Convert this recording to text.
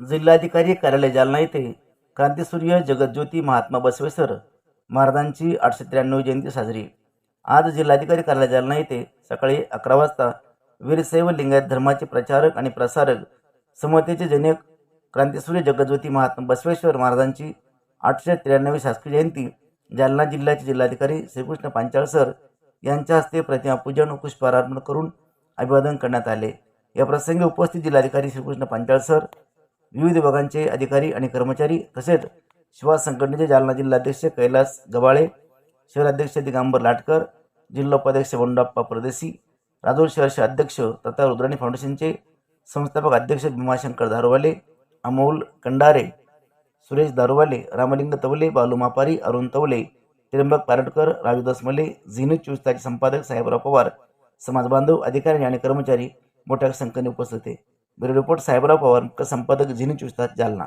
जिल्हाधिकारी कार्यालय जालना येथे क्रांतीसूर्य जगज्योती महात्मा बसवेश्वर महाराजांची आठशे त्र्याण्णव जयंती साजरी. आज जिल्हाधिकारी कार्यालय जालना येथे सकाळी अकरा वाजता वीरशैव लिंगायत धर्माचे प्रचारक आणि प्रसारक समतेचे जनक क्रांतीसूर्य जगज्योती महात्मा बसवेश्वर महाराजांची आठशे त्र्याण्णवी शासकीय जयंती जालना जिल्ह्याचे जिल्हाधिकारी श्रीकृष्ण पांचाळ सर यांच्या हस्ते प्रतिमा पूजन व पुष्पार्पण करून अभिवादन करण्यात आले. या प्रसंगी उपस्थित जिल्हाधिकारी श्रीकृष्ण पांचाळ सर विविध विभागांचे अधिकारी आणि कर्मचारी तसेच शिवा संघटनेचे जालना जिल्हाध्यक्ष कैलास गबाळे शहराध्यक्ष दिगंबर लाटकर जिल्हा उपाध्यक्ष बंडाप्पा परदेशी राजूर शहरचे अध्यक्ष तथा रुद्राणी फाउंडेशनचे संस्थापक अध्यक्ष भीमाशंकर दारोवाले अमोल कंडारे सुरेश दारोवाले रामलिंग तवले बालू मापारी अरुण तवले त्र्यंबक पारटकर राजूदास मले झिनू चुस्ताचे संपादक साहेबराव पवार समाजबांधव अधिकारी आणि कर्मचारी मोठ्या संख्येने उपस्थित होते. ब्युरो रिपोर्ट साहेबराव पवार मुख्य संपादक झिनू चोवीस तास जालना.